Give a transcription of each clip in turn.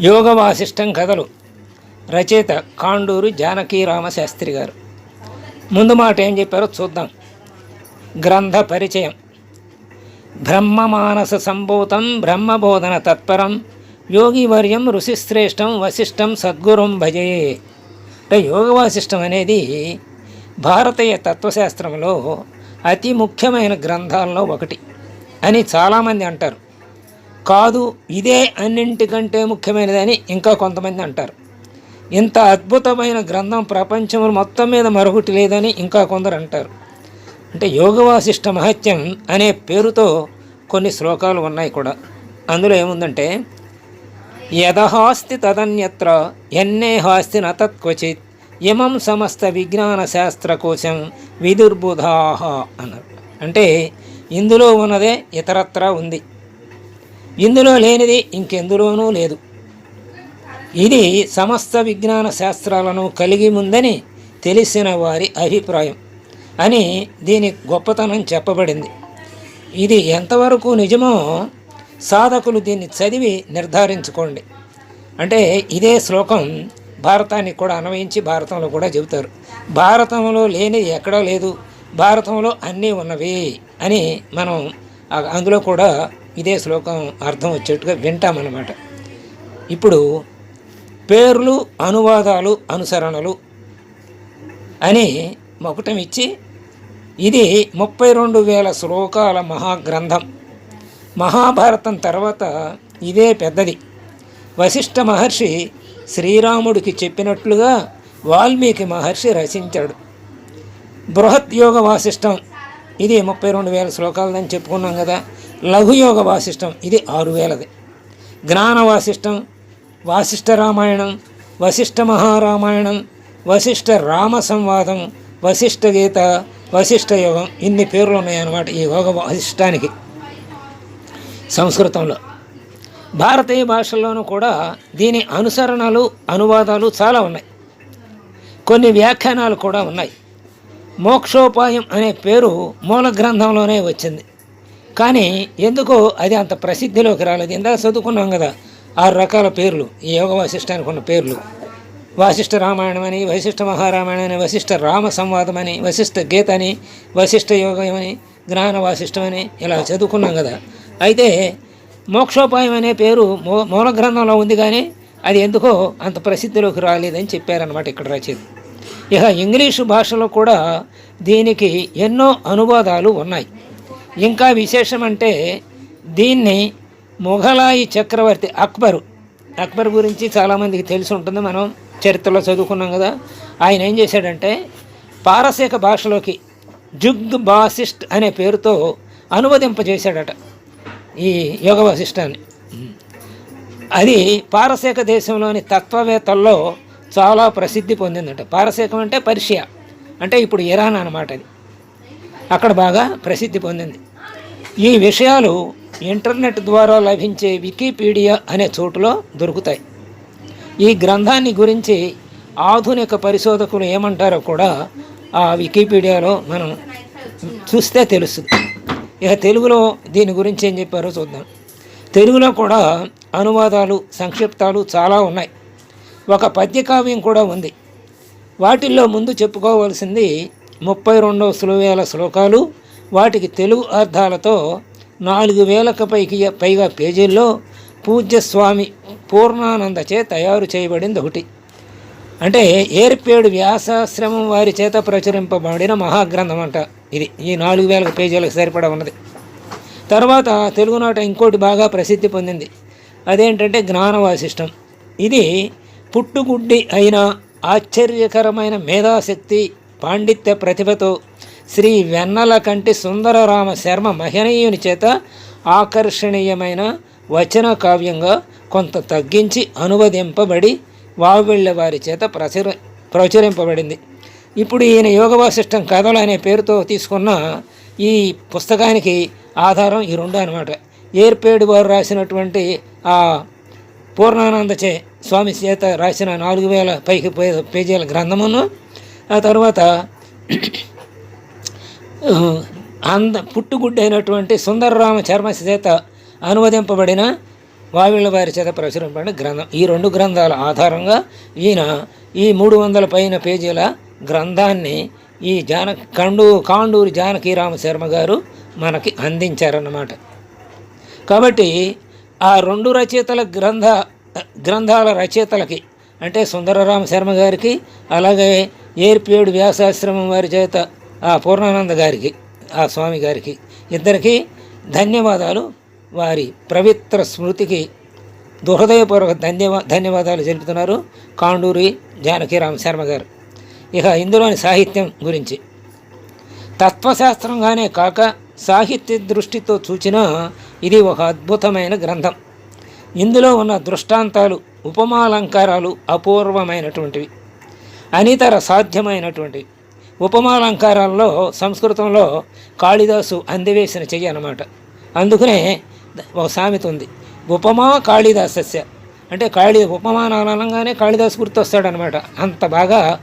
యోగ వాసిష్టం కథలు. రచయిత కాండూరు జానకీ రామశాస్త్రి గారు. ముందు మాట ఏం చెప్పారో చూద్దాం. గ్రంథ పరిచయం. బ్రహ్మమానస సంభూతం బ్రహ్మబోధన తత్పరం యోగివర్యం ఋషిశ్రేష్టం వశిష్టం సద్గురుం భజే. అంటే యోగ వాసిష్టం అనేది భారతీయ తత్వశాస్త్రంలో అతి ముఖ్యమైన గ్రంథాల్లో ఒకటి అని చాలామంది అంటారు. కాదు ఇదే అన్నింటికంటే ముఖ్యమైనదని ఇంకా కొంతమంది అంటారు. ఇంత అద్భుతమైన గ్రంథం ప్రపంచం మొత్తం మీద మరొకటి లేదని ఇంకా కొందరు అంటారు. అంటే యోగవాసిష్ట మహత్యం అనే పేరుతో కొన్ని శ్లోకాలు ఉన్నాయి కూడా. అందులో ఏముందంటే యదహాస్తి తదన్యత్ర ఎన్నే హాస్తి నతత్క్వచిత్ ఇమం సమస్త విజ్ఞాన శాస్త్ర కోసం విదుర్బుధాహ అన్నారు. అంటే ఇందులో ఉన్నదే ఇతరత్రా ఉంది. ఇందులో లేనిది ఇంకెందులోనూ లేదు. ఇది సమస్త విజ్ఞాన శాస్త్రాలను కలిగి ఉందని తెలిసిన వారి అభిప్రాయం అని దీని గొప్పతనం చెప్పబడింది. ఇది ఎంతవరకు నిజమో సాధకులు దీన్ని చదివి నిర్ధారించుకోండి. అంటే ఇదే శ్లోకం భారతానికి కూడా అన్వయించి భారతంలో కూడా చెబుతారు. భారతంలో లేనిది ఎక్కడా లేదు. భారతంలో అన్నీ ఉన్నవి అని మనం అందులో కూడా ఇదే శ్లోకం అర్థం వచ్చేట్టుగా వింటామన్నమాట. ఇప్పుడు పేర్లు అనువాదాలు అనుసరణలు అని మొకటం ఇచ్చి ఇది ముప్పై రెండు వేల శ్లోకాల మహాగ్రంథం. మహాభారతం తర్వాత ఇదే పెద్దది. వశిష్ఠ మహర్షి శ్రీరాముడికి చెప్పినట్లుగా వాల్మీకి మహర్షి రచించాడు. బృహత్ యోగ వాసిష్టం. ఇది ముప్పై రెండు వేల శ్లోకాలదని చెప్పుకున్నాం కదా. లఘుయోగ వాసిష్టం ఇది ఆరు వేలది. జ్ఞాన వాసిష్టం వాసిష్ఠ రామాయణం వశిష్ఠ మహారామాయణం వశిష్ఠ రామ సంవాదం వశిష్ఠ గీత వశిష్ఠ యోగం ఇన్ని పేర్లు ఉన్నాయన్నమాట ఈ యోగ వాసిష్టానికి సంస్కృతంలో. భారతీయ భాషల్లోనూ కూడా దీని అనుసరణలు అనువాదాలు చాలా ఉన్నాయి. కొన్ని వ్యాఖ్యానాలు కూడా ఉన్నాయి. మోక్షోపాయం అనే పేరు మూల గ్రంథంలోనే వచ్చింది. కానీ ఎందుకో అది అంత ప్రసిద్ధిలోకి రాలేదు. ఇందాక చదువుకున్నాం కదా ఆరు రకాల పేర్లు ఈ యోగ వాసిష్టానికి ఉన్న పేర్లు. వాసిష్ఠ రామాయణం అని వశిష్ఠ మహారామాయణం అని వశిష్ఠ రామ సంవాదం అని వశిష్ఠ గీత అని వశిష్ఠ యోగం అని జ్ఞాన వాసిష్టం అని ఇలా చదువుకున్నాం కదా. అయితే మోక్షోపాయం అనే పేరు మూ మూల గ్రంథంలో ఉంది కానీ అది ఎందుకో అంత ప్రసిద్ధిలోకి రాలేదని చెప్పారనమాట ఇక్కడ రచయిత. ఇక ఇంగ్లీషు భాషలో కూడా దీనికి ఎన్నో అనువాదాలు ఉన్నాయి. ఇంకా విశేషం అంటే దీన్ని మొఘలాయి చక్రవర్తి అక్బరు అక్బర్ గురించి చాలామందికి తెలిసి ఉంటుంది మనం చరిత్రలో చదువుకున్నాం కదా. ఆయన ఏం చేశాడంటే పారసీక భాషలోకి జుగ్ బాసిస్ట్ అనే పేరుతో అనువదింపజేశాడట ఈ యోగ వశిష్టాన్ని అది పారసీక దేశంలోని తత్వవేత్తల్లో చాలా ప్రసిద్ధి పొందిందట. పారసీకం అంటే పర్షియా అంటే ఇప్పుడు ఇరాన్ అన్నమాట అది. అక్కడ బాగా ప్రసిద్ధి పొందింది. ఈ విషయాలు ఇంటర్నెట్ ద్వారా లభించే వికీపీడియా అనే చోటులో దొరుకుతాయి. ఈ గ్రంథాన్ని గురించి ఆధునిక పరిశోధకులు ఏమంటారో కూడా ఆ వికీపీడియాలో మనం చూస్తే తెలుస్తుంది. ఇక తెలుగులో దీని గురించి ఏం చెప్పారో చూద్దాం. తెలుగులో కూడా అనువాదాలు సంక్షిప్తాలు చాలా ఉన్నాయి. ఒక పద్యకావ్యం కూడా ఉంది. వాటిల్లో ముందు చెప్పుకోవాల్సింది ముప్పై రెండవ శ్లోవేల శ్లోకాలు వాటికి తెలుగు అర్థాలతో నాలుగు వేలకు పైకి పైగా పేజీల్లో పూజ్యస్వామి పూర్ణానందచే తయారు చేయబడింది ఒకటి. అంటే ఏర్పేడు వ్యాసాశ్రమం వారి చేత ప్రచురింపబడిన మహాగ్రంథం అంట ఇది. ఈ నాలుగు వేల పేజీలకు సరిపడా ఉన్నది. తర్వాత తెలుగునాట ఇంకోటి బాగా ప్రసిద్ధి పొందింది. అదేంటంటే జ్ఞానవాసిష్టం. ఇది పుట్టుగుడ్డి అయిన ఆశ్చర్యకరమైన మేధాశక్తి పాండిత్య ప్రతిభతో శ్రీ వెన్నల కంటి సుందరరామ శర్మ మహనీయుని చేత ఆకర్షణీయమైన వచన కావ్యంగా కొంత తగ్గించి అనువదింపబడి వావిళ్ళ వారి చేత ప్రచుర ప్రచురింపబడింది. ఇప్పుడు ఈయన యోగ వాసిష్టం కథలు అనే పేరుతో తీసుకున్న ఈ పుస్తకానికి ఆధారం ఈ రెండు అనమాట ఏర్పేడు వారు రాసినటువంటి ఆ పూర్ణానందచే స్వామి చేత రాసిన నాలుగు వేల పైకి పే- పేజీల గ్రంథమును ఆ తర్వాత అంద పుట్టుగుడ్డైనటువంటి సుందరరామ చర్మ చేత అనువదింపబడిన వావిళ్ళ వారి చేత ప్రచురింపబడిన గ్రంథం. ఈ రెండు గ్రంథాల ఆధారంగా ఈయన ఈ మూడు వందల పైన పేజీల గ్రంథాన్ని ఈ జాన కండు కాండూరి జానకీరామ శర్మ గారు మనకి అందించారన్నమాట. కాబట్టి ఆ రెండు రచయితల గ్రంథ గ్రంథాల రచయితలకి అంటే సుందరరామ శర్మ గారికి అలాగే ఏర్పేడు వ్యాసాశ్రమం వారి చేత ఆ పూర్ణానంద గారికి ఆ స్వామి గారికి ఇద్దరికి ధన్యవాదాలు. వారి పవిత్ర స్మృతికి దుహృదయపూర్వక ధన్యవా ధన్యవాదాలు తెలుపుతున్నారు కాండూరి జానకి రామశర్మ గారు. ఇక ఇందులోని సాహిత్యం గురించి. తత్వశాస్త్రంగానే కాక సాహిత్య దృష్టితో చూచినా ఇది ఒక అద్భుతమైన గ్రంథం. ఇందులో ఉన్న దృష్టాంతాలు ఉపమాలంకారాలు అపూర్వమైనటువంటివి. అనితర సాధ్యమైనటువంటివి. ఉపమాలంకారాల్లో సంస్కృతంలో కాళిదాసు అందివేసిన చెయ్యి అన్నమాట. అందుకనే ఒక సామెత ఉంది. ఉపమా కాళిదాసస్య. అంటే కాళి ఉపమానాలు అనగానే కాళిదాసు గుర్తొస్తాడనమాట అంత బాగా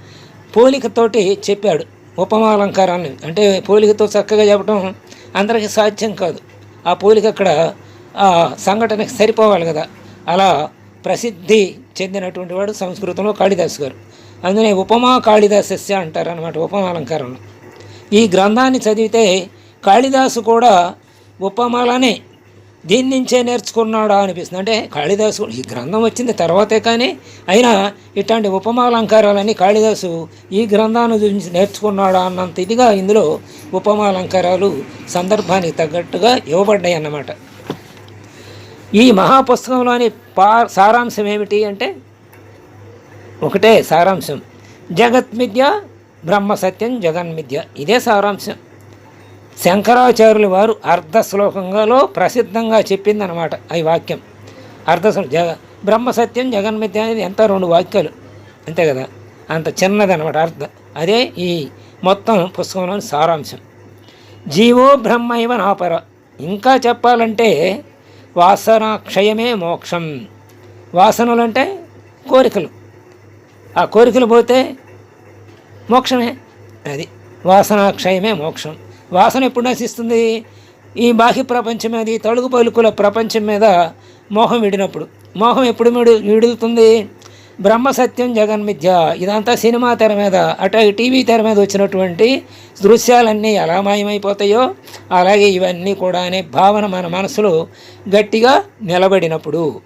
పోలికతోటి చెప్పాడు ఉపమాలంకారాన్ని. అంటే పోలికతో చక్కగా చెప్పడం అందరికీ సాధ్యం కాదు. ఆ పోలిక అక్కడ ఆ సంఘటనకి సరిపోవాలి కదా. అలా ప్రసిద్ధి చెందినటువంటి వాడు సంస్కృతంలో కాళిదాసు గారు. అందునే ఉపమా కాళిదాసస్య అంటారనమాట ఉపమాలంకారంలో ఈ గ్రంథాన్ని చదివితే కాళిదాసు కూడా ఉపమాలనే దీని నుంచే నేర్చుకున్నాడా అనిపిస్తుంది. అంటే కాళిదాసు ఈ గ్రంథం వచ్చింది తర్వాతే కానీ అయినా ఇట్లాంటి ఉపమాలంకారాలని కాళిదాసు ఈ గ్రంథాన్ని గురించి నేర్చుకున్నాడా అన్నంత ఇదిగా ఇందులో ఉపమాలంకారాలు సందర్భానికి తగ్గట్టుగా ఇవ్వబడ్డాయి అన్నమాట. ఈ మహాపుస్తకంలోని పా సారాంశం ఏమిటి అంటే ఒకటే సారాంశం. జగత్మిథ్య బ్రహ్మ సత్యం జగన్మిథ్య ఇదే సారాంశం. శంకరాచార్యుల వారు అర్ధ శ్లోకంగాలో ప్రసిద్ధంగా చెప్పిందనమాట ఈ వాక్యం. అర్ధ జగ బ్రహ్మ సత్యం జగన్మిథ్య అనేది ఎంత రెండు వాక్యాలు. అంతే కదా? అంత చిన్నదనమాట అర్థం అదే ఈ మొత్తం పుస్తకంలోని సారాంశం. జీవో బ్రహ్మ ఇవ నాపర. ఇంకా చెప్పాలంటే వాసన క్షయమే మోక్షం. వాసనలు అంటే కోరికలు. ఆ కోరికలు పోతే మోక్షమే. అది వాసనాక్షయమే మోక్షం. వాసన ఎప్పుడు నశిస్తుంది? ఈ బాహ్య ప్రపంచం మీద ఈ తడుగు పలుకుల ప్రపంచం మీద మోహం విడినప్పుడు. మోహం ఎప్పుడు విడు విడుతుంది? బ్రహ్మ సత్యం జగన్మిథ్య ఇదంతా సినిమా తెర మీద అటు టీవీ తెర మీద వచ్చినటువంటి దృశ్యాలన్నీ ఎలా మాయమైపోతాయో అలాగే ఇవన్నీ కూడా అనే భావన మన మనసులో గట్టిగా నిలబడినప్పుడు.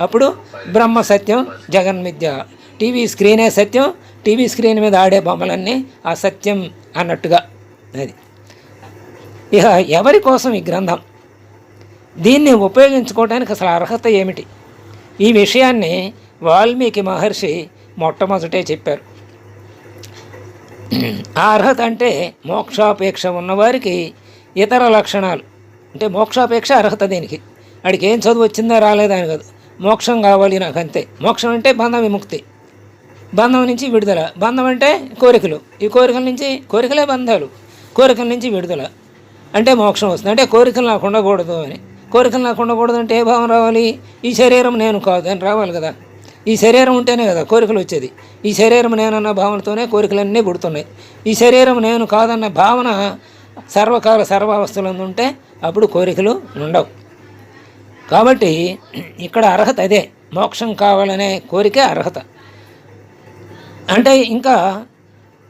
అప్పుడు బ్రహ్మ సత్యం జగన్మిథ్య టీవీ స్క్రీనే సత్యం టీవీ స్క్రీన్ మీద ఆడే బొమ్మలన్నీ ఆ సత్యం అన్నట్టుగా. అది. ఇక ఎవరి కోసం ఈ గ్రంథం? దీన్ని ఉపయోగించుకోవడానికి అసలు అర్హత ఏమిటి? ఈ విషయాన్ని వాల్మీకి మహర్షి మొట్టమొదటే చెప్పారు. ఆ అర్హత అంటే మోక్షాపేక్ష ఉన్నవారికి ఇతర లక్షణాలు. అంటే మోక్షాపేక్ష అర్హత దీనికి. వాడికి ఏం చదువు వచ్చిందా రాలేదా అని కాదు. మోక్షం కావాలి నాకు అంతే మోక్షం అంటే బంధ విముక్తి. బంధం నుంచి విడుదల. బంధం అంటే కోరికలు. ఈ కోరికల నుంచి కోరికలే బంధాలు. కోరికల నుంచి విడుదల. అంటే మోక్షం వస్తుంది. అంటే కోరికలు నాకు ఉండకూడదు అని. కోరికలు నాకు ఉండకూడదు అంటే ఏ భావం రావాలి? ఈ శరీరం నేను కాదు అని రావాలి కదా. ఈ శరీరం ఉంటేనే కదా కోరికలు వచ్చేది. ఈ శరీరం నేనన్న భావనతోనే కోరికలన్నీ పుడుతున్నాయి. ఈ శరీరం నేను కాదన్న భావన సర్వకాల సర్వావస్థలందు ఉంటే అప్పుడు కోరికలు ఉండవు. కాబట్టి ఇక్కడ అర్హత అదే. మోక్షం కావాలనే కోరికే అర్హత. అంటే ఇంకా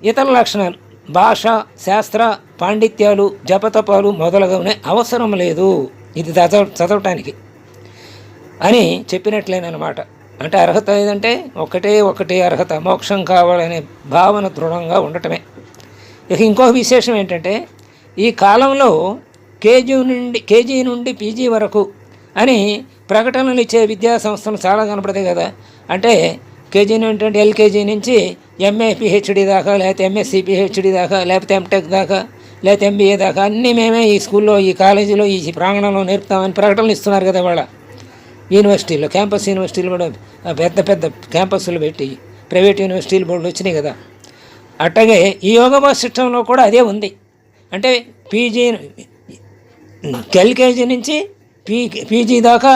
ఇతర లక్షణాలు. భాష శాస్త్ర పాండిత్యాలు జపతపాలు మొదలగునే అవసరం లేదు. ఇది చదవ చదవటానికి. అని చెప్పినట్లేనమాట అంటే అర్హత ఏదంటే ఒకటే ఒకటే అర్హత. మోక్షం కావాలనే భావన దృఢంగా ఉండటమే. ఇక ఇంకో విశేషం ఏంటంటే ఈ కాలంలో కేజీ నుండి కేజీ నుండి పీజీ వరకు అని ప్రకటనలు ఇచ్చే విద్యా సంస్థలు చాలా కనపడతాయి కదా. అంటే కేజీ ఏంటంటే ఎల్కేజీ నుంచి ఎంఏ పిహెచ్డి దాకా లేకపోతే ఎంఎస్సి పిహెచ్డి దాకా లేకపోతే ఎంటెక్ దాకా లేకపోతే ఎంబీఏ దాకా అన్నీ మేమే ఈ స్కూల్లో ఈ కాలేజీలో ఈ ప్రాంగణంలో నేర్పుతామని ప్రకటనలు ఇస్తున్నారు కదా వాళ్ళ యూనివర్సిటీలో క్యాంపస్ యూనివర్సిటీలు కూడా పెద్ద పెద్ద క్యాంపస్లు పెట్టి ప్రైవేట్ యూనివర్సిటీలు బోర్డులు వచ్చినాయి కదా. అట్లాగే ఈ యోగా సిస్టంలో కూడా అదే ఉంది. అంటే పీజీ ఎల్కేజీ నుంచి పీ పీజీ దాకా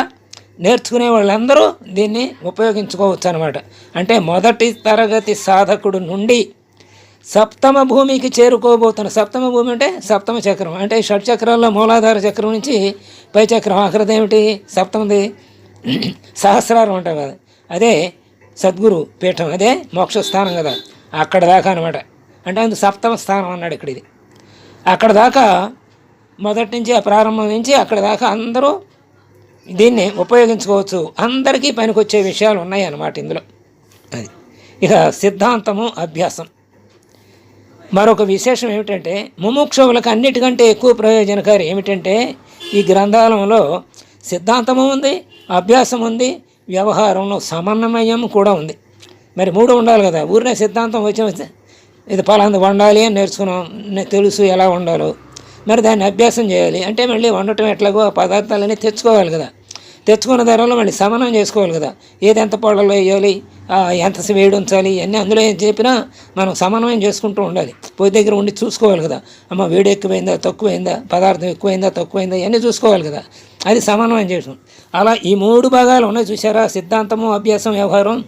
నేర్చుకునే వాళ్ళందరూ దీన్ని ఉపయోగించుకోవచ్చు అనమాట అంటే మొదటి తరగతి సాధకుడు నుండి సప్తమ భూమికి చేరుకోబోతున్న సప్తమ భూమి అంటే సప్తమ చక్రం అంటే షట్ చక్రాల్లో మూలాధార చక్రం నుంచి పై చక్రం ఆఖరిది ఏమిటి? సప్తమది సహస్రారం అంటాం కదా. అదే సద్గురు పీఠం అదే మోక్ష స్థానం కదా అక్కడ దాకా అనమాట అంటే అందుకు సప్తమ స్థానం అన్నాడు ఇక్కడ ఇది. అక్కడ దాకా మొదటి నుంచి ఆ ప్రారంభం నుంచి అక్కడ దాకా అందరూ దీన్ని ఉపయోగించుకోవచ్చు. అందరికీ పనికొచ్చే విషయాలు ఉన్నాయి అన్నమాట ఇందులో. అది. ఇక సిద్ధాంతము అభ్యాసం. మరొక విశేషం ఏమిటంటే ముముక్షువులకు అన్నిటికంటే ఎక్కువ ప్రయోజనకారి ఏమిటంటే ఈ గ్రంథాలంలో సిద్ధాంతము ఉంది అభ్యాసం ఉంది వ్యవహారంలో సమన్వయం కూడా ఉంది. మరి మూడు ఉండాలి కదా. ఊరినే సిద్ధాంతం వచ్చి వచ్చి ఇది పలాంది వండాలి అని నేర్చుకున్నాం. తెలుసు ఎలా వండాలో. మరి దాన్ని అభ్యాసం చేయాలి. అంటే మళ్ళీ వండటం ఎట్లాగో ఆ పదార్థాలన్నీ తెచ్చుకోవాలి కదా. తెచ్చుకున్న ధరలో మళ్ళీ సమనం చేసుకోవాలి కదా. ఏది ఎంత పొడలో వేయాలి ఎంత వేడి ఉంచాలి ఇవన్నీ అందులో ఏం చెప్పినా మనం సమన్వయం చేసుకుంటూ ఉండాలి. పొయ్యి దగ్గర ఉండి చూసుకోవాలి కదా. అమ్మ వేడి ఎక్కువైందా తక్కువైందా పదార్థం ఎక్కువైందా తక్కువైందా ఇవన్నీ చూసుకోవాలి కదా. అది సమన్వయం చేయడం అలా ఈ మూడు భాగాలు ఉన్నాయి చూసారా సిద్ధాంతము అభ్యాసం వ్యవహారం.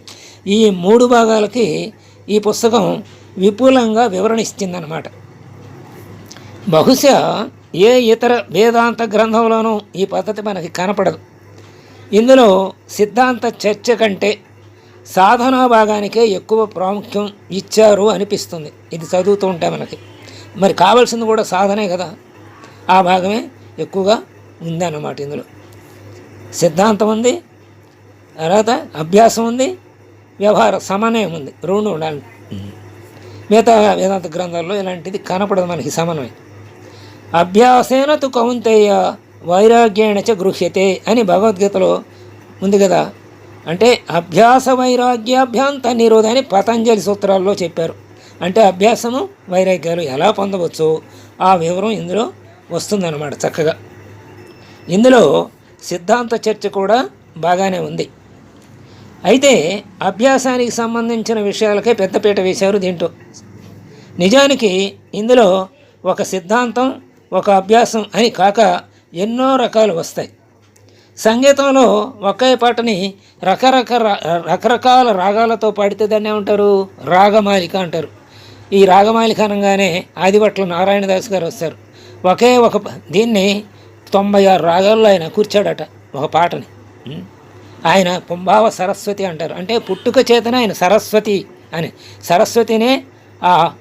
ఈ మూడు భాగాలకి ఈ పుస్తకం విపులంగా వివరణ ఇచ్చిందనమాట బహుశా ఏ ఇతర వేదాంత గ్రంథంలోనూ ఈ పద్ధతి మనకి కనపడదు. ఇందులో సిద్ధాంత చర్చ కంటే సాధనా భాగానికే ఎక్కువ ప్రాముఖ్యం ఇచ్చారు అనిపిస్తుంది. ఇది చదువుతూ ఉంటే మనకి. మరి కావాల్సింది కూడా సాధనే కదా. ఆ భాగమే ఎక్కువగా ఉందన్నమాట ఇందులో. సిద్ధాంతం ఉంది తర్వాత అభ్యాసం ఉంది వ్యవహార సమన్వయం ఉంది. రెండు ఉండాలి. మిగతా వేదాంత గ్రంథాల్లో ఇలాంటిది కనపడదు మనకి సమన్వయం. అభ్యాసేన తు కౌంతేయ వైరాగ్యేణ చ గృహ్యతే అని భగవద్గీతలో ఉంది కదా. అంటే అభ్యాస వైరాగ్యాభ్యాంత నిరోధ అని పతంజలి సూత్రాల్లో చెప్పారు. అంటే అభ్యాసము వైరాగ్యాలు ఎలా పొందవచ్చో ఆ వివరం ఇందులో వస్తుందన్నమాట చక్కగా. ఇందులో సిద్ధాంత చర్చ కూడా బాగానే ఉంది. అయితే అభ్యాసానికి సంబంధించిన విషయాలకే పెద్దపీట వేశారు దీంట్లో. నిజానికి ఇందులో ఒక సిద్ధాంతం ఒక అభ్యాసం అని కాక ఎన్నో రకాలు వస్తాయి. సంగీతంలో ఒకే పాటని రకరకాల రకరకాల రాగాలతో పాడితే దాన్ని ఏమంటారు? రాగమాలిక అంటారు. ఈ రాగమాలిక అనగానే ఆదివట్ల నారాయణదాస్ గారు వస్తారు. ఒకే ఒక దీన్ని తొంభై ఆరు రాగాల్లో ఆయన కూర్చాడట ఒక పాటని. ఆయన పుంభావ సరస్వతి అంటారు. అంటే పుట్టుక చేతన ఆయన సరస్వతి అని. సరస్వతినే ఆ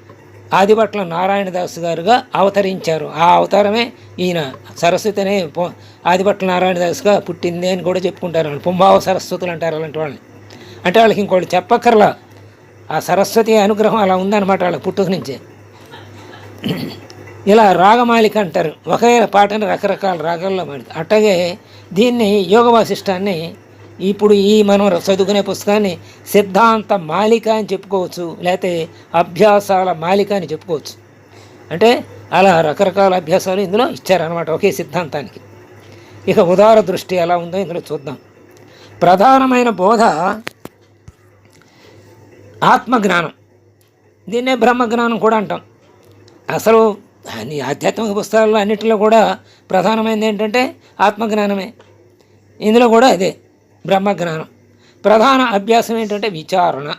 ఆదిభట్ల నారాయణదాస్ గారుగా అవతరించారు. ఆ అవతారమే ఈయన సరస్వతినే పు- ఆదిభట్ల నారాయణదాస్గా పుట్టింది అని కూడా చెప్పుకుంటారు. వాళ్ళు పుంభావ సరస్వతులు అంటారు అలాంటి వాళ్ళని. అంటే వాళ్ళకి ఇంకోటి చెప్పక్కర్లా. ఆ సరస్వతి అనుగ్రహం అలా ఉందన్నమాట వాళ్ళ పుట్టుక నుంచే. ఇలా రాగమాలిక అంటారు. ఒకే పాటని రకరకాల రాగాల్లో పాడుతారు. అట్లాగే దీన్ని యోగ వాసిష్టాన్ని ఇప్పుడు ఈ మనం చదువుకునే పుస్తకాన్ని సిద్ధాంత మాలిక అని చెప్పుకోవచ్చు లేకపోతే అభ్యాసాల మాలిక అని చెప్పుకోవచ్చు. అంటే అలా రకరకాల అభ్యాసాలు ఇందులో ఇచ్చారనమాట ఒకే సిద్ధాంతానికి. ఇక ఉదార దృష్టి ఎలా ఉందో ఇందులో చూద్దాం. ప్రధానమైన బోధ ఆత్మజ్ఞానం. దీన్నే బ్రహ్మజ్ఞానం కూడా అంటాం. అసలు అన్ని ఆధ్యాత్మిక పుస్తకాల్లో అన్నిటిలో కూడా ప్రధానమైనది ఏంటంటే ఆత్మజ్ఞానమే. ఇందులో కూడా అదే. బ్రహ్మజ్ఞానం. ప్రధాన అభ్యాసం ఏంటంటే విచారణ.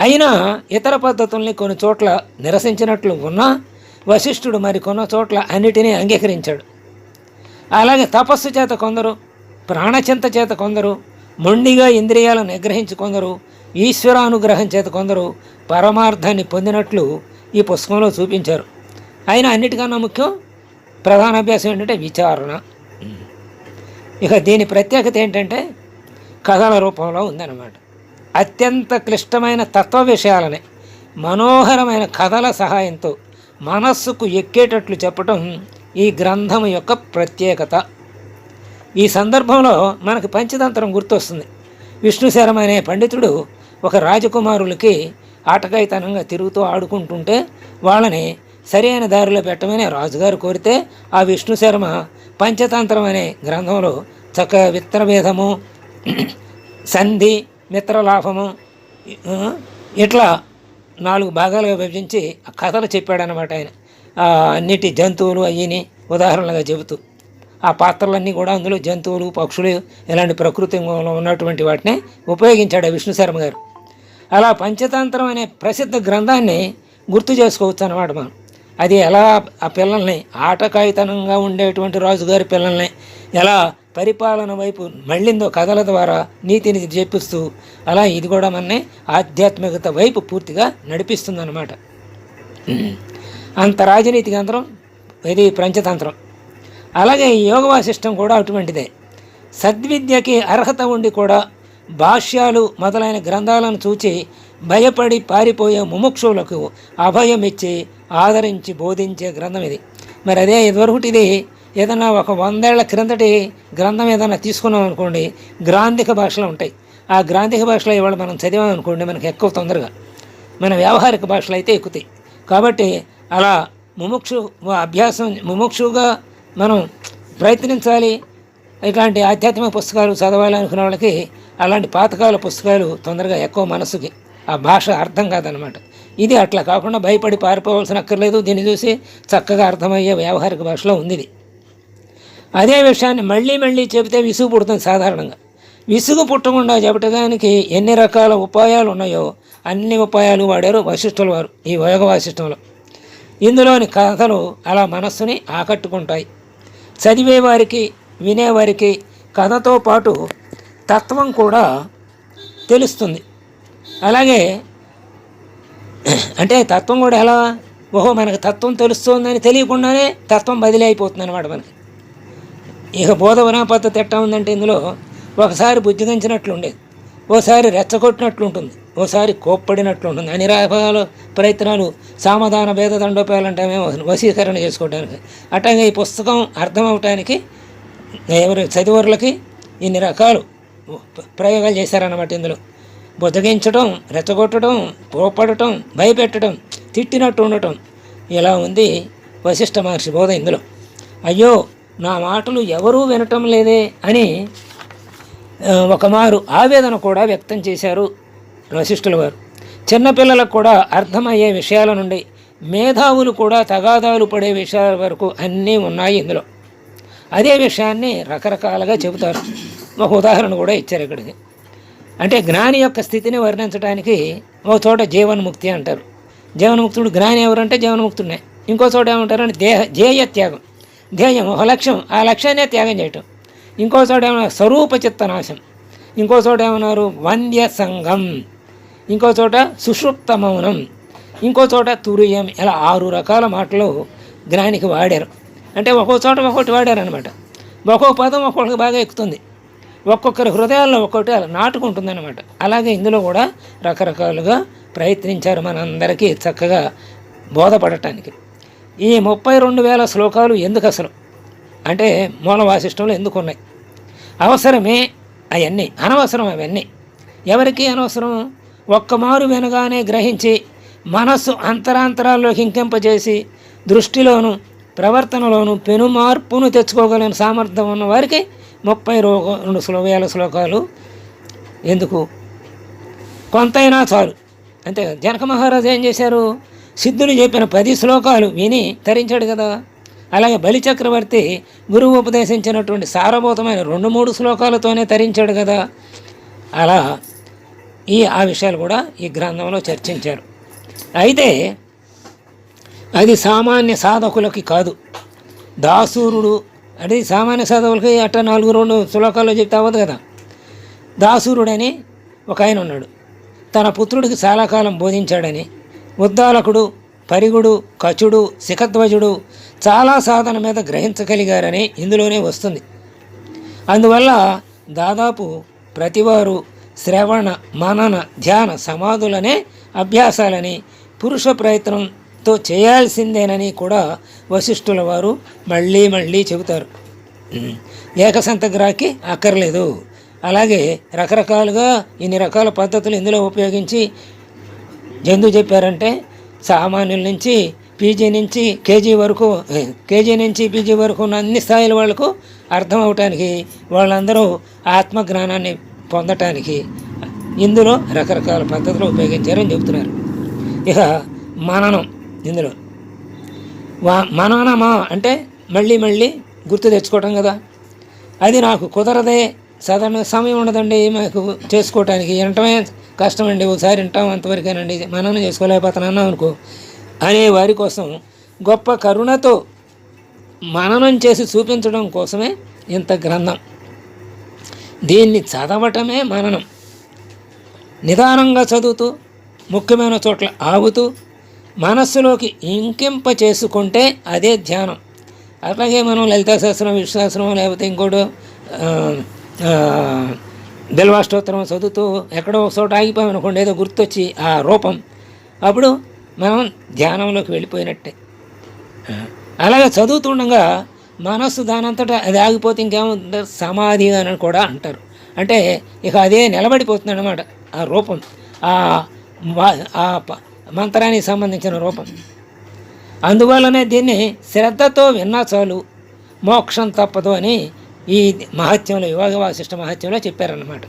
అయినా ఇతర పద్ధతుల్ని కొన్ని చోట్ల నిరసించినట్లు ఉన్నా వశిష్ఠుడు మరి కొన్ని చోట్ల అన్నిటినీ అంగీకరించాడు. అలాగే తపస్సు చేత కొందరు ప్రాణచింత చేత కొందరు మొండిగా ఇంద్రియాలను నిగ్రహించి కొందరు ఈశ్వరానుగ్రహం చేత కొందరు పరమార్థాన్ని పొందినట్లు ఈ పుస్తకంలో చూపించారు. అయినా అన్నిటికన్నా ముఖ్యం ప్రధాన అభ్యాసం ఏంటంటే విచారణ. ఇక దీని ప్రత్యేకత ఏంటంటే కథల రూపంలో ఉందన్నమాట. అత్యంత క్లిష్టమైన తత్వ విషయాలని మనోహరమైన కథల సహాయంతో మనస్సుకు ఎక్కేటట్లు చెప్పటం ఈ గ్రంథం యొక్క ప్రత్యేకత. ఈ సందర్భంలో మనకు పంచతంత్రం గుర్తొస్తుంది. విష్ణుశర్మ అనే పండితుడు ఒక రాజకుమారులకి ఆటకాయితనంగా తిరుగుతూ ఆడుకుంటుంటే వాళ్ళని సరైన దారిలో పెట్టమని రాజుగారు కోరితే ఆ విష్ణుశర్మ పంచతంత్రం అనే గ్రంథంలో చక్కగా విత్తనభేదము సంధి మిత్రలాభము ఇట్లా నాలుగు భాగాలుగా విభజించి ఆ కథలు చెప్పాడనమాట ఆయన. అన్నిటి జంతువులు అయ్యిని ఉదాహరణలుగా చెబుతూ. ఆ పాత్రలన్నీ కూడా అందులో జంతువులు పక్షులు ఇలాంటి ప్రకృతి ఉన్నటువంటి వాటిని ఉపయోగించాడు విష్ణు శర్మ గారు. అలా పంచతంత్రం అనే ప్రసిద్ధ గ్రంథాన్ని గుర్తు చేసుకోవచ్చు అన్నమాట మనం. అది ఎలా ఆ పిల్లల్ని ఆటకాయితనంగా ఉండేటువంటి రాజుగారి పిల్లల్ని ఎలా పరిపాలన వైపు మళ్ళిందో కథల ద్వారా నీతిని చెప్పిస్తూ అలా ఇది కూడా మనని ఆధ్యాత్మికత వైపు పూర్తిగా నడిపిస్తుందన్నమాట. అంత రాజనీతి తంత్రం ఇది పంచతంత్రం. అలాగే ఈ యోగ కూడా అటువంటిదే. సద్విద్యకి అర్హత ఉండి కూడా భాష్యాలు మొదలైన గ్రంథాలను చూచి భయపడి పారిపోయే ముముక్షులకు అభయం ఇచ్చి ఆదరించి బోధించే గ్రంథం ఇది. మరి అదే ఇదివరకుటి ఇది ఏదైనా ఒక వందేళ్ళ క్రిందటి గ్రంథం ఏదైనా తీసుకున్నాం అనుకోండి గ్రాంధిక భాషలో ఉంటాయి. ఆ గ్రాంధిక భాషలో ఇవాళ మనం చదివాం అనుకోండి మనకు ఎక్కువ తొందరగా. మన వ్యావహారిక భాషలు అయితే ఎక్కుతాయి. కాబట్టి అలా ముముక్షు అభ్యాసం ముముక్షుగా మనం ప్రయత్నించాలి. ఇట్లాంటి ఆధ్యాత్మిక పుస్తకాలు చదవాలి అనుకునే వాళ్ళకి అలాంటి పాతకాల పుస్తకాలు తొందరగా ఎక్కువ మనసుకి ఆ భాష అర్థం కాదనమాట ఇది అట్లా కాకుండా భయపడి పారిపోవాల్సిన అక్కర్లేదు. దీన్ని చూసి చక్కగా అర్థమయ్యే వ్యావహారిక భాషలో ఉంది ఇది. అదే విషయాన్ని మళ్ళీ మళ్ళీ చెబితే విసుగు పుడుతుంది సాధారణంగా. విసుగు పుట్టకుండా చెప్పటానికి ఎన్ని రకాల ఉపాయాలు ఉన్నాయో అన్ని ఉపాయాలు వాడారు వశిష్ఠుల వారు ఈ యోగ వాసిష్టంలో ఇందులోని కథలు అలా మనస్సుని ఆకట్టుకుంటాయి. చదివేవారికి వినేవారికి కథతో పాటు తత్వం కూడా తెలుస్తుంది. అలాగే అంటే తత్వం కూడా ఎలా? ఓహో మనకు తత్వం తెలుస్తుందని తెలియకుండానే తత్వం బదిలీ అయిపోతుంది అనమాట మనకి. ఇక బోధవన పద్ధతి ఎట్టా ఉందంటే ఇందులో ఒకసారి బుజ్జిగించినట్లు ఉండేది ఓసారి రెచ్చగొట్టినట్లు ఉంటుంది ఓసారి కోప్పడినట్లు ఉంటుంది అన్ని రకాల ప్రయత్నాలు సామధాన భేద దండోపాయాలంటే వశీకరణ చేసుకోవడానికి అట్లాగే ఈ పుస్తకం అర్థం అవటానికి ఎవరు చదివరులకి ఇన్ని రకాలు ప్రయోగాలు చేశారన్నమాట ఇందులో. బుదగించడం రెచ్చగొట్టడం పోపడటం భయపెట్టడం తిట్టినట్టు ఉండటం ఇలా ఉంది? వశిష్ఠ మహర్షి బోధ ఇందులో. అయ్యో నా మాటలు ఎవరూ వినటం లేదే అని ఒకమారు ఆవేదన కూడా వ్యక్తం చేశారు వశిష్ఠుల వారు. చిన్నపిల్లలకు కూడా అర్థమయ్యే విషయాల నుండి మేధావులు కూడా తగాదాలు పడే విషయాల వరకు అన్నీ ఉన్నాయి ఇందులో. అదే విషయాన్ని రకరకాలుగా చెబుతారు. ఒక ఉదాహరణ కూడా ఇచ్చారు ఇక్కడికి. అంటే జ్ఞాని యొక్క స్థితిని వర్ణించడానికి ఒక చోట జీవన్ముక్తి అంటారు. జీవన్ముక్తుడు జ్ఞాని ఎవరంటే జీవన్ముక్తుడే ఇంకో చోట ఏమంటారంటే దేహ ధ్యేయ త్యాగం. ధ్యేయం ఒక లక్ష్యం ఆ లక్ష్యాన్నే త్యాగం చేయటం. ఇంకో చోట ఏమన్నా స్వరూప చిత్తనాశం ఇంకో చోట ఏమన్నారు వంద్య సంఘం. ఇంకో చోట సుషుప్త మౌనం. ఇంకో చోట తురియం. ఇలా ఆరు రకాల మాటలు జ్ఞానికి వాడారు. అంటే ఒక్కో చోట ఒక్కొక్కటి వాడారనమాట ఒక్కొక్క పదం ఒక్కొక్కరికి బాగా ఎక్కుతుంది. ఒక్కొక్కరి హృదయాల్లో ఒక్కొక్కటి అలా నాటుకుంటుందన్నమాట. అలాగే ఇందులో కూడా రకరకాలుగా ప్రయత్నించారు మనందరికీ చక్కగా బోధపడటానికి. ఈ ముప్పై రెండు వేల శ్లోకాలు ఎందుకు అసలు? అంటే మూల వాసిష్టంలో ఎందుకు ఉన్నాయి అవసరమే అవన్నీ అనవసరం అవన్నీ. ఎవరికి అనవసరం? ఒక్క మారు వినగానే గ్రహించి మనస్సు అంతరాంతరాల్లోకి ఇంకింపజేసి దృష్టిలోను ప్రవర్తనలోను పెను మార్పును తెచ్చుకోగలిగిన సామర్థ్యం ఉన్న వారికి ముప్పై రెండు శ్లో వేల శ్లోకాలు. ఎందుకు? కొంతైనా చాలు. అంతే జనక మహారాజు ఏం చేశారు? సిద్ధులు చెప్పిన పది శ్లోకాలు విని తరించాడు కదా. అలాగే బలి చక్రవర్తి గురువు ఉపదేశించినటువంటి సారభూతమైన రెండు మూడు శ్లోకాలతోనే తరించాడు కదా. అలా ఈ ఆ విషయాలు కూడా ఈ గ్రంథంలో చర్చించారు. అయితే అది సామాన్య సాధకులకి కాదు. దాసూరుడు అది సామాన్య సాధకులకి అట్ట నాలుగు రెండు శ్లోకాల్లో చెప్తే అవ్వదు కదా. దాసూరుడని ఒక ఆయన ఉన్నాడు. తన పుత్రుడికి చాలా కాలం బోధించాడని ఉద్దాలకుడు పరిగుడు కచుడు శిఖధ్వజుడు చాలా సాధన మీద గ్రహించగలిగారని ఇందులోనే వస్తుంది. అందువల్ల దాదాపు ప్రతివారు శ్రవణ మనన ధ్యాన సమాధులనే అభ్యాసాలని పురుష ప్రయత్నం తో చేయాల్సిందేనని కూడా వశిష్ఠుల వారు మళ్ళీ మళ్ళీ చెబుతారు. ఏకసంత ఏకసంతగ్రాకి అక్కర్లేదు. అలాగే రకరకాలుగా ఇన్ని రకాల పద్ధతులు ఇందులో ఉపయోగించి ఎందుకు చెప్పారంటే సామాన్యుల నుంచి పీజీ నుంచి కేజీ వరకు కేజీ నుంచి పీజీ వరకు ఉన్న అన్ని స్థాయిల వాళ్ళకు అర్థం అవటానికి వాళ్ళందరూ ఆత్మజ్ఞానాన్ని పొందటానికి ఇందులో రకరకాల పద్ధతులు ఉపయోగించారని చెబుతున్నారు. ఇక మననం. ఇందులో. వా మననమా అంటే మళ్ళీ మళ్ళీ గుర్తు తెచ్చుకోవటం కదా. అది నాకు కుదరదే. సాధారణ సమయం ఉండదండి మాకు చేసుకోవటానికి. వినటమే కష్టమండి. ఒకసారి వింటాం అంతవరకేనండి. మననం చేసుకోలేకపోతున్నాను అనుకో. అనే వారి కోసం గొప్ప కరుణతో మననం చేసి చూపించడం కోసమే ఇంత గ్రంథం. దీన్ని చదవటమే మననం. నిదానంగా చదువుతూ ముఖ్యమైన చోట్ల ఆగుతూ మనస్సులోకి ఇంకింప చేసుకుంటే అదే ధ్యానం. అట్లాగే మనం లలితా శాస్త్రం విశ్వాసనం లేకపోతే ఇంకోటి బిల్వాష్టోత్తరం చదువుతూ ఎక్కడో ఒక చోట ఆగిపోయాం అనుకోండి ఏదో గుర్తొచ్చి ఆ రూపం. అప్పుడు మనం ధ్యానంలోకి వెళ్ళిపోయినట్టే. అలాగే చదువుతుండగా మనస్సు దానంతటా అది ఆగిపోతే ఇంకేమో సమాధి అని కూడా అంటారు. అంటే ఇక అదే నిలబడిపోతుంది అన్నమాట ఆ రూపం. ఆ ఆ ప- మంత్రానికి సంబంధించిన రూపం. అందువల్లనే దీన్ని శ్రద్ధతో విన్నా చాలు మోక్షం తప్పదు అని ఈ మహత్యంలో యోగ వాసిష్ట మహత్యంలో చెప్పారన్నమాట.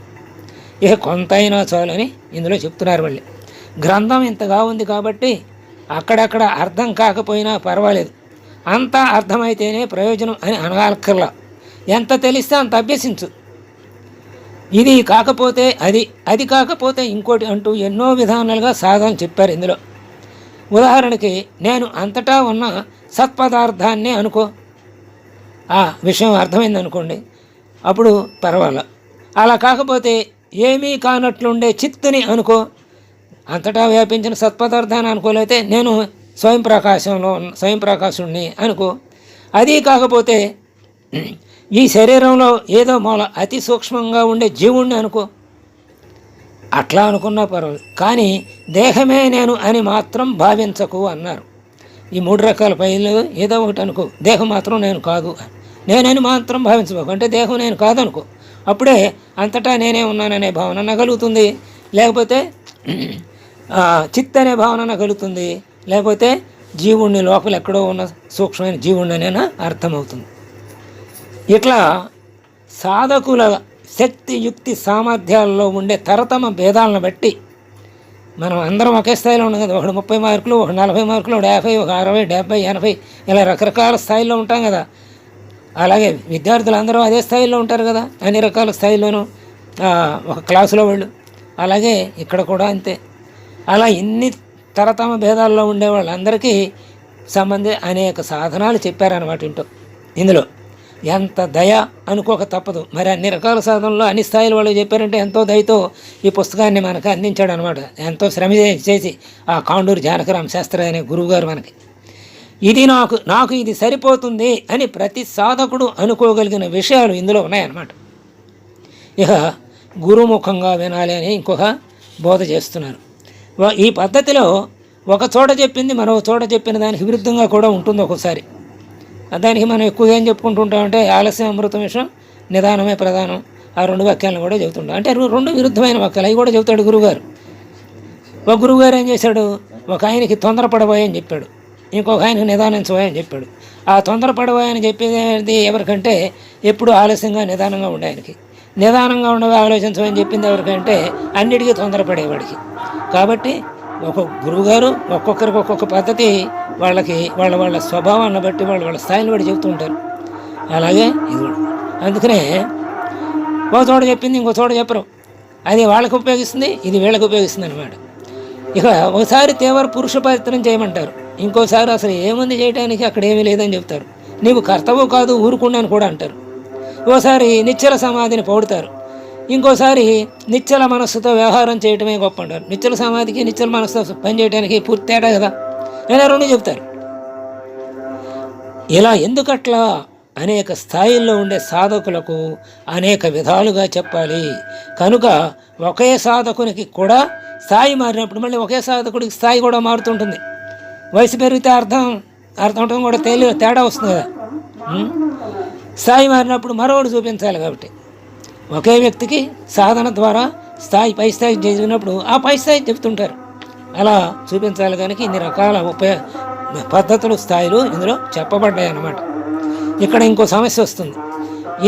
ఇక కొంత అయినా చాలు అని ఇందులో చెప్తున్నారు మళ్ళీ. గ్రంథం ఇంతగా ఉంది కాబట్టి అక్కడక్కడ అర్థం కాకపోయినా పర్వాలేదు. అంతా అర్థమైతేనే ప్రయోజనం అని అనగలక్కర్లా ఎంత తెలిస్తే అంత అభ్యసించు. ఇది కాకపోతే అది అది కాకపోతే ఇంకోటి అంటూ ఎన్నో విధానాలుగా సాధన చెప్పారు ఇందులో. ఉదాహరణకి నేను అంతటా ఉన్న సత్పదార్థాన్ని అనుకో. ఆ విషయం అర్థమైంది అనుకోండి అప్పుడు పర్వాలా. అలా కాకపోతే ఏమీ కానట్లుండే చిత్తుని అనుకో. అంతటా వ్యాపించిన సత్పదార్థాన్ని అనుకోలేతే నేను స్వయం ప్రకాశంలో ఉన్న స్వయం ప్రకాశుణ్ణి అనుకో. అది కాకపోతే ఈ శరీరంలో ఏదో మూల అతి సూక్ష్మంగా ఉండే జీవుణ్ణి అనుకో. అట్లా అనుకున్నా పర్వాలేదు. కానీ దేహమే నేను అని మాత్రం భావించకు అన్నారు. ఈ మూడు రకాల పైలు ఏదో ఒకటి అనుకో. దేహం మాత్రం నేను కాదు నేనని మాత్రం భావించబోకు. అంటే దేహం నేను కాదనుకో. అప్పుడే అంతటా నేనే ఉన్నాననే భావన నగలుగుతుంది. లేకపోతే ఆ, చిత్ అనే భావన కలుగుతుంది లేకపోతే జీవుణ్ణి లోపల ఎక్కడో ఉన్న సూక్ష్మమైన జీవుణ్ణి అనేనా అర్థమవుతుంది. ఇట్లా సాధకుల శక్తి యుక్తి సామర్థ్యాల్లో ఉండే తరతమ భేదాలను బట్టి మనం అందరం ఒకే స్థాయిలో ఉన్నాం కదా. ఒకడు ముప్పై మార్కులు ఒక నలభై మార్కులు ఒక యాభై ఒక అరవై డెబ్బై ఎనభై ఇలా రకరకాల స్థాయిలో ఉంటాం కదా. అలాగే విద్యార్థులు అందరూ అదే స్థాయిలో ఉంటారు కదా. అన్ని రకాల స్థాయిలోనూ ఒక క్లాసులో వాళ్ళు. అలాగే ఇక్కడ కూడా అంతే. అలా ఇన్ని తరతమ భేదాల్లో ఉండే వాళ్ళందరికీ సంబంధి అనేక సాధనాలు చెప్పారన్నమాట ఇంటో ఇందులో ఎంత దయ అనుకోక తప్పదు. మరి అన్ని రకాల సాధనలో అన్ని స్థాయిల వాళ్ళు చెప్పారంటే ఎంతో దయతో ఈ పుస్తకాన్ని మనకు అందించాడు అనమాట ఎంతో శ్రమ చేసి ఆ కాండూరు జానకరామ శాస్త్రి అనే గురువుగారు మనకి. ఇది నాకు నాకు ఇది సరిపోతుంది అని ప్రతి సాధకుడు అనుకోగలిగిన విషయాలు ఇందులో ఉన్నాయన్నమాట. ఇక గురుముఖంగా వినాలి అని ఇంకొక బోధ చేస్తున్నారు. ఈ పద్ధతిలో ఒక చోట చెప్పింది మరో చోట చెప్పిన దానికి విరుద్ధంగా కూడా ఉంటుంది ఒక్కోసారి. దానికి మనం ఎక్కువగా ఏం చెప్పుకుంటుంటాం అంటే ఆలస్యం అమృతం విషయం నిదానమే ప్రధానం. ఆ రెండు వాక్యాలను కూడా చెబుతుంటాం. అంటే రెండు విరుద్ధమైన వాక్యాలు. అవి కూడా చెబుతాడు గురువుగారు. ఒక గురువుగారు ఏం చేశాడు? ఒక ఆయనకి తొందరపడబోయని చెప్పాడు. ఇంకొక ఆయనకి నిదానించబోయని చెప్పాడు. ఆ తొందరపడబోయని చెప్పేది ఎవరికంటే ఎప్పుడు ఆలస్యంగా నిదానంగా ఉండే ఆయనకి. నిదానంగా ఉండగా ఆలోచించమని చెప్పింది ఎవరికంటే అన్నిటికీ తొందరపడేవాడికి. కాబట్టి ఒక్కొక్క గురువుగారు ఒక్కొక్కరికి ఒక్కొక్క పద్ధతి వాళ్ళకి వాళ్ళ వాళ్ళ స్వభావాన్ని బట్టి వాళ్ళ వాళ్ళ స్థాయిని బట్టి చెబుతూ ఉంటారు. అలాగే ఇది కూడా. అందుకనే ఒక చోట చెప్పింది ఇంకో చోట చెప్పరు. అది వాళ్ళకి ఉపయోగిస్తుంది ఇది వీళ్ళకి ఉపయోగిస్తుంది అనమాట ఇక ఒకసారి తేవర పురుష పరిత్రం చేయమంటారు. ఇంకోసారి అసలు ఏముంది చేయడానికి అక్కడ ఏమీ లేదని చెప్తారు నీవు కర్తవ్యం కాదు ఊరుకుండా అని కూడా అంటారు. ఓసారి నిశ్చల సమాధిని పౌడతారు ఇంకోసారి నిశ్చల మనస్సుతో వ్యవహారం చేయటమే గొప్ప అంటారు నిశ్చల సమాధికి నిశ్చల మనస్సుతో పనిచేయడానికి పూర్తి తేడా కదా? నేను రెండు చెప్తారు ఇలా ఎందుకట్లా అనేక స్థాయిల్లో ఉండే సాధకులకు అనేక విధాలుగా చెప్పాలి. కనుక ఒకే సాధకునికి కూడా స్థాయి మారినప్పుడు మళ్ళీ ఒకే సాధకుడికి స్థాయి కూడా మారుతుంటుంది. వయసు పెరిగితే అర్థం అర్థం అవటం కూడా తేలి తేడా వస్తుంది కదా? స్థాయి మారినప్పుడు మరొకటి చూపించాలి కాబట్టి. ఒకే వ్యక్తికి సాధన ద్వారా స్థాయి పై స్థాయి చేసినప్పుడు ఆ పై స్థాయి చెప్తుంటారు అలా చూపించాలి కనుక ఇన్ని రకాల ఉపయోగ పద్ధతులు స్థాయిలు ఇందులో చెప్పబడ్డాయి అన్నమాట ఇక్కడ ఇంకో సమస్య వస్తుంది.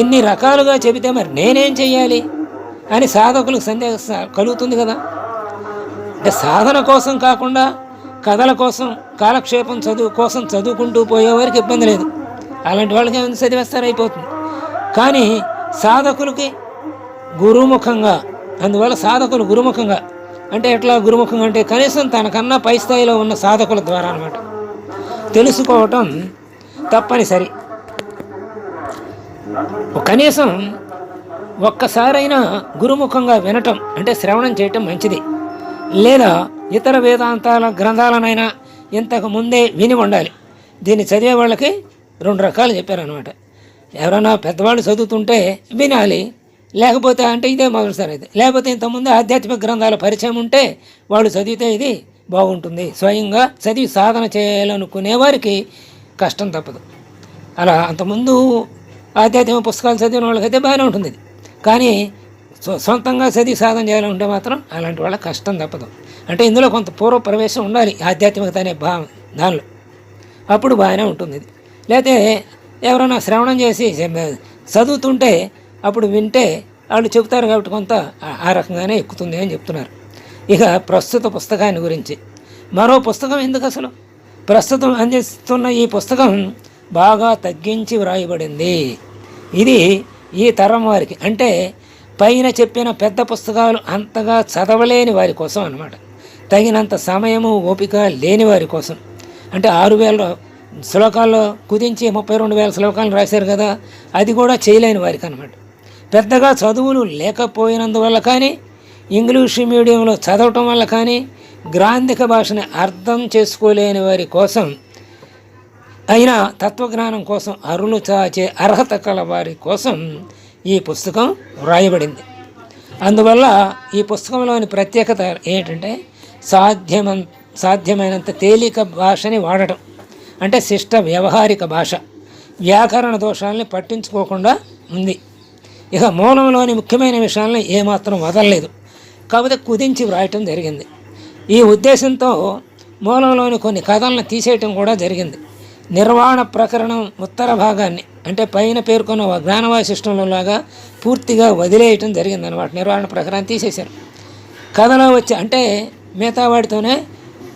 ఇన్ని రకాలుగా చెబితే మరి నేనేం చెయ్యాలి? అని సాధకులకు సందేహం కలుగుతుంది కదా. అంటే సాధన కోసం కాకుండా కథల కోసం కాలక్షేపం చదువు కోసం చదువుకుంటూ పోయేవారికి ఇబ్బంది లేదు. అలాంటి వాళ్ళకి ఏమైనా చదివేస్తారు అయిపోతుంది. కానీ సాధకులకి గురుముఖంగా. అందువల్ల సాధకులు గురుముఖంగా. అంటే ఎట్లా గురుముఖంగా అంటే కనీసం తనకన్నా పై స్థాయిలో ఉన్న సాధకుల ద్వారా అనమాట తెలుసుకోవటం తప్పనిసరి. కనీసం ఒక్కసారైనా గురుముఖంగా వినటం అంటే శ్రవణం చేయటం మంచిది. లేదా ఇతర వేదాంతాల గ్రంథాలనైనా ఇంతకు ముందే విని ఉండాలి. దీన్ని చదివే వాళ్ళకి రెండు రకాలు చెప్పారనమాట ఎవరైనా పెద్దవాళ్ళు చదువుతుంటే వినాలి. లేకపోతే అంటే ఇదే మొదటిసారి అయితే లేకపోతే ఇంతకుముందు ఆధ్యాత్మిక గ్రంథాల పరిచయం ఉంటే వాళ్ళు చదివితే ఇది బాగుంటుంది. స్వయంగా చదివి సాధన చేయాలనుకునే వారికి కష్టం తప్పదు. అలా అంతకుముందు ఆధ్యాత్మిక పుస్తకాలు చదివిన వాళ్ళకైతే బాగానే ఉంటుంది ఇది. కానీ సొ- సొంతంగా చదివి సాధన చేయాలంటే మాత్రం అలాంటి వాళ్ళకి కష్టం తప్పదు. అంటే ఇందులో కొంత పూర్వ ప్రవేశం ఉండాలి ఆధ్యాత్మికత అనే భావం దానిలో. అప్పుడు బాగానే ఉంటుంది ఇది. లేకపోతే ఎవరైనా శ్రవణం చేసి చదువుతుంటే అప్పుడు వింటే వాళ్ళు చెబుతారు కాబట్టి కొంత ఆ- రకంగానే ఎక్కుతుంది అని చెప్తున్నారు. ఇక ప్రస్తుత పుస్తకాన్ని గురించి. మరో పుస్తకం ఎందుకు అసలు? ప్రస్తుతం అందిస్తున్న ఈ పుస్తకం బాగా తగ్గించి వ్రాయబడింది. ఇది ఈ తరం వారికి అంటే పైన చెప్పిన పెద్ద పుస్తకాలు అంతగా చదవలేని వారి కోసం అన్నమాట. తగినంత సమయము ఓపిక లేని వారి కోసం. అంటే ఆరు వేల శ్లోకాల్లో కుదించి ముప్పై రెండు వేల శ్లోకాలను రాశారు కదా అది కూడా చేయలేని వారికి అనమాట పెద్దగా చదువులు లేకపోయినందువల్ల కానీ ఇంగ్లీష్ మీడియంలో చదవటం వల్ల కానీ గ్రాంధిక భాషని అర్థం చేసుకోలేని వారి కోసం అయినా తత్వజ్ఞానం కోసం అరులు చాచే అర్హత కల వారి కోసం ఈ పుస్తకం వ్రాయబడింది. అందువల్ల ఈ పుస్తకంలోని ప్రత్యేకత ఏంటంటే సాధ్యమం సాధ్యమైనంత తేలిక భాషని వాడటం. అంటే శిష్ట వ్యవహారిక భాష. వ్యాకరణ దోషాలని పట్టించుకోకుండా ఉంది. ఇక మూలంలోని ముఖ్యమైన విషయాలను ఏమాత్రం వదలలేదు. కాకపోతే కుదించి వ్రాయటం జరిగింది. ఈ ఉద్దేశంతో మూలంలోని కొన్ని కథలను తీసేయటం కూడా జరిగింది. నిర్వాణ ప్రకరణం ఉత్తర భాగాన్ని అంటే పైన పేర్కొన్న జ్ఞానవాసిష్టంలోలాగా పూర్తిగా వదిలేయటం జరిగింది అనమాట నిర్వాణ ప్రకరణం తీసేశారు. కథలో వచ్చి అంటే మిగతా వాటితోనే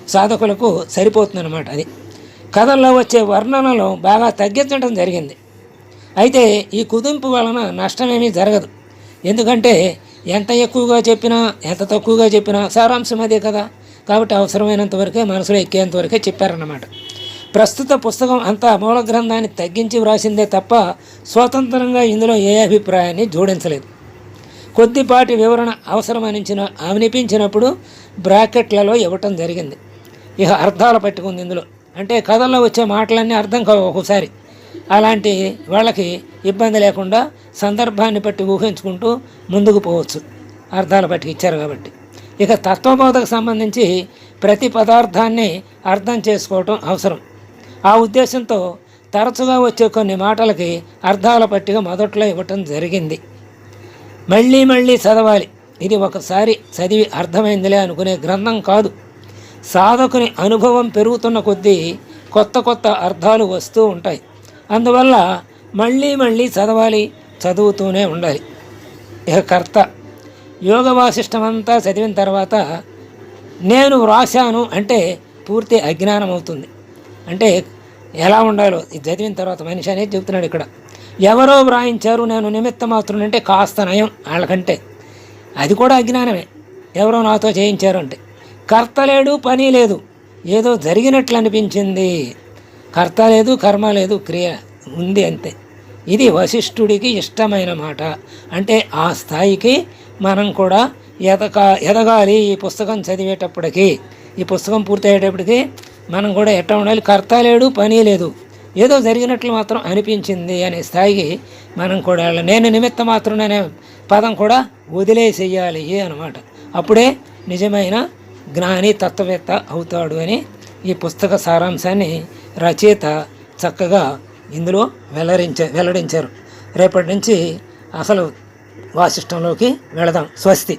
సాధకులకు సరిపోతుందన్నమాట అది. కథల్లో వచ్చే వర్ణనలు బాగా తగ్గించడం జరిగింది. అయితే ఈ కుదింపు వలన నష్టమేమీ జరగదు. ఎందుకంటే ఎంత ఎక్కువగా చెప్పినా ఎంత తక్కువగా చెప్పినా సారాంశం అదే కదా. కాబట్టి అవసరమైనంత వరకే మనసులో ఎక్కేంత వరకే చెప్పారన్నమాట. ప్రస్తుత పుస్తకం అంతా మూల గ్రంథాన్ని తగ్గించి వ్రాసిందే తప్ప స్వతంత్రంగా ఇందులో ఏ అభిప్రాయాన్ని జోడించలేదు. కొద్దిపాటి వివరణ అవసరమనించిన అనిపించినప్పుడు బ్రాకెట్లలో ఇవ్వటం జరిగింది. ఇక అర్థాలు పట్టుకుంది ఇందులో. అంటే కథల్లో వచ్చే మాటలన్నీ అర్థం కావు ఒకసారి అలాంటి వాళ్ళకి ఇబ్బంది లేకుండా సందర్భాన్ని బట్టి ఊహించుకుంటూ ముందుకు పోవచ్చు. అర్థాలు బట్టి ఇచ్చారు కాబట్టి. ఇక తత్వబోధకు సంబంధించి ప్రతి పదార్థాన్ని అర్థం చేసుకోవటం అవసరం. ఆ ఉద్దేశంతో తరచుగా వచ్చే కొన్ని మాటలకి అర్థాల పట్టిక మొదట్లో ఇవ్వటం జరిగింది. మళ్ళీ మళ్ళీ చదవాలి. ఇది ఒకసారి చదివి అర్థమైందిలే అనుకునే గ్రంథం కాదు. సాధకుని అనుభవం పెరుగుతున్న కొద్దీ కొత్త కొత్త అర్థాలు వస్తూ ఉంటాయి. అందువల్ల మళ్ళీ మళ్ళీ చదవాలి చదువుతూనే ఉండాలి. ఇక కర్త. యోగ వాసిష్టమంతా చదివిన తర్వాత నేను వ్రాశాను అంటే పూర్తి అజ్ఞానం అవుతుంది అంటే ఎలా ఉండాలో ఇది చదివిన తర్వాత మనిషి అనేది చెబుతున్నాడు ఇక్కడ. ఎవరో వ్రాయించారు నేను నిమిత్త మాత్రం అంటే కాస్త నయం వాళ్ళకంటే. అది కూడా అజ్ఞానమే. ఎవరో నాతో చేయించారు అంటే. కర్త లేడు పని లేదు. ఏదో జరిగినట్లు అనిపించింది. కర్త లేదు కర్మ లేదు క్రియ ఉంది అంతే. ఇది వశిష్ఠుడికి ఇష్టమైన మాట. అంటే ఆ స్థాయికి మనం కూడా ఎదక ఎదగాలి ఈ పుస్తకం చదివేటప్పటికి. ఈ పుస్తకం పూర్తయ్యేటప్పటికి మనం కూడా ఎట్ట ఉండాలి? కర్త లేడు పని లేదు. ఏదో జరిగినట్లు మాత్రం అనిపించింది అనే స్థాయికి మనం కూడా నేను నిమిత్త మాత్రం అనే పదం కూడా వదిలేసేయాలి అనమాట అప్పుడే నిజమైన జ్ఞాని తత్వవేత్త అవుతాడు అని ఈ పుస్తక సారాంశాన్ని రచయిత చక్కగా ఇందులో వెల్లరించ వెల్లడించారు. రేపటి నుంచి అసలు వాసిష్టంలోకి వెళదాం. స్వస్తి.